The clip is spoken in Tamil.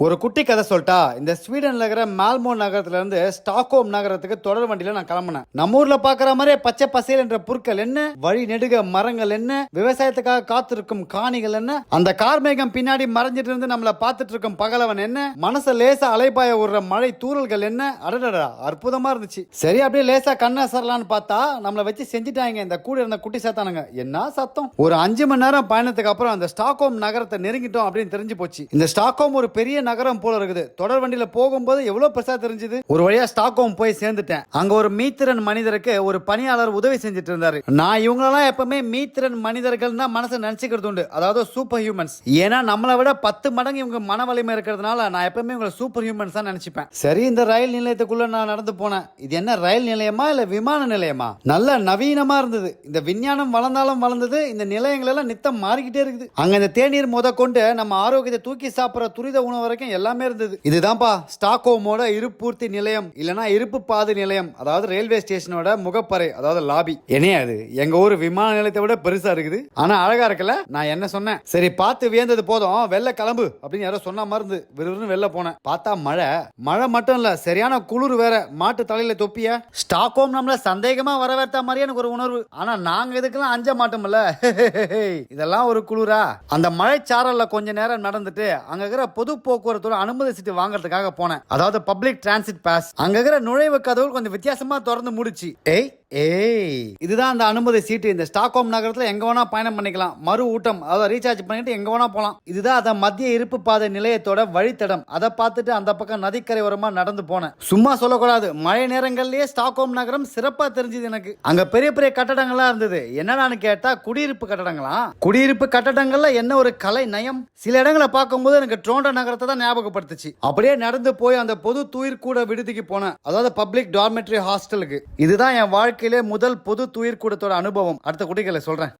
ஒரு குட்டி கதை சொல்லிட்டா இந்த ஸ்வீடன்ல இருக்கிற மால்மோ நகரத்துல இருந்து ஸ்டாக்ஹோம் நகரத்துக்கு தொடர் வண்டியில நான் கிளம்பினேன். நம்ம ஊர்ல பாக்குற மாதிரியே பச்சை பசேல் என்ற புற்கள் என்ன? வழி நெடுக மரங்கள் என்ன? விவசாயத்துக்காக காத்திருக்கும் காணிகள் என்ன? அந்த கார்மேகம் பின்னாடி மறைஞ்சிட்டு இருந்து நம்மள பாத்துட்டு இருக்கும் பகலவன் என்ன? மனச லேசா அலைபாய விடுற மழை தூறல்கள் என்ன? அடடடா அற்புதமா இருந்துச்சு. சரி அப்படியே லேசா கண்ணை சரலான்னு பார்த்தா நம்மள வச்சு செஞ்சுட்டாங்க இந்த கூட இருந்த குட்டி சாத்தானுங்க. என்ன சத்தம்? ஒரு அஞ்சு மணி நேரம் பயணத்துக்கு அப்புறம் அந்த ஸ்டாக்ஹோம் நகரத்தை நெருங்கிட்டோம் அப்படின்னு தெரிஞ்சு போச்சு. இந்த ஸ்டாக்ஹோம் ஒரு பெரிய நகரம் போல இருக்குது. தொடர் வண்டியில போகும்போது எவ்வளவு பெருசா தெரிஞ்சது? ஒரு வழியா ஸ்டாக்ஹோம் போய் சேர்ந்துட்டேன். அங்க ஒரு மீத்திரன் மனிதருக்கு ஒரு பணியாளர் உதவி செஞ்சுட்டு இருந்தாரு. நான் இவங்களெல்லாம் எப்பவுமே மீத்திரன் மனிதர்கள் தான் மனசை நினைச்சுக்கிறது உண்டு. அதாவது சூப்பர் ஹியூமன்ஸ் ஏன்னா நம்மளை விட பத்து மடங்கு இவங்க மன வலிமை இருக்கிறதுனால நான் எப்பவுமே இவங்களை சூப்பர் ஹியூமன்ஸ் தான் நினைச்சுப்பேன். சரி இந்த ரயில் நிலையத்துக்குள்ள நான் நடந்து போனேன். இது என்ன ரயில் நிலையமா இல்ல விமான நிலையமா? நல்ல நவீனமா இருந்தது. இந்த விஞ்ஞானம் வளர்ந்தாலும் வளர்ந்தது. இந்த நிலையங்கள் எல்லாம் நித்தம் மாறிக்கிட்டே இருக்குது. அங்க இந்த தேநீர் முத கொண்டு நம்ம ஆரோக்கியத்தை தூக்கி சாப்பிடுற துரித உணவு வரைக்கும் எல்லாமே இருந்தது. இதுதான்ப்பா ஸ்டாக்ஹோமோட இருப்பூர்த்தி நிலையம் இல்லனா இருப்பு பாது நிலையம் அதாவது ரயில்வே ஸ்டேஷனோட முகப்பறை அதாவது லாபி என்னையா அது எங்க ஊர் விமான நிலையத்தை விட பெருசா இருக்குது. ஆனா அழகா இருக்குல்ல? நான் என்ன சொன்னேன்? சரி பார்த்து வியந்தது போதும். வெள்ள கிளம்பு அப்படின்னு யாரோ சொன்ன மாதிரி இருந்து விறுவிறுன்னு வெளில போனேன். பார்த்தா மழை. மழை மட்டும் இல்ல சரியான குளிர் வேற. மாட்டு தலையில தொப்பிய. ஸ்டாக்ஹோம் நம்மள சந்தேகமா வரவேற்ற மாதிரி எனக்கு ஒரு உணர்வு. ஆனா நாங்க இதுக்கெல்லாம் அஞ்ச மாட்டோம்ல இதெல்லாம் ஒரு குளிரா? அந்த மழைச்சாரல்ல கொஞ்ச நேரம் நடந்துட்டு அங்க இருக்கிற பொது போக்குவரத்தோட அனுமதி சீட்டு வாங்குறதுக்காக போனேன். அதாவது பப்ளிக் டிரான்சிட் பாஸ் அங்க இருக்கிற நுழைவு கதவு கொஞ்சம் வித்தியாசமா திறந்து முடிச்சு. ஏய் ஏய். இதுதான் அந்த அனுமதி சீட்டு. இந்த ஸ்டாக்ஹோம் நகரத்துல எங்க வேணா பயணம் பண்ணிக்கலாம். மறு ஊட்டம். அதாவது ரீசார்ஜ் பண்ணிட்டு எங்க வேணா போகலாம் இதுதான் அந்த மத்திய இருப்பு பாதை நிலையத்தோட வழித்தடம். அதை பார்த்துட்டு அந்த பக்கம் நதிக்கரை ஓரமா நடந்து போனேன். சும்மா சொல்லக்கூடாது. மழை நேரங்கள்லயே ஸ்டாக்ஹோம் நகரம் சிறப்பா தெரிஞ்சது எனக்கு. அங்க பெரிய பெரிய கட்டடங்களா இருந்தது. என்னடான்னு கேட்டா குடியிருப்பு கட்டடங்களா? குடியிருப்பு கட்டடங்கள்ல என்ன ஒரு கலை நயம்? சில இடங்களை பார்க்கும்போது எனக்கு ட்ரோண்டோ நகரத்தை தான் ஞாபகப்படுத்துச்சு. அப்படியே நடந்து போய் அந்த பொது துயிர்கூட விடுதிக்கு போனேன். அதாவது பப்ளிக் டார்மெட்ரி ஹாஸ்டலுக்கு இதுதான் என் வாழ்க்கை. வாழ்க்கையிலே முதல் பொது துயிர்கூடத்தோட அனுபவம். அடுத்த குட்டிகளை சொல்றேன்.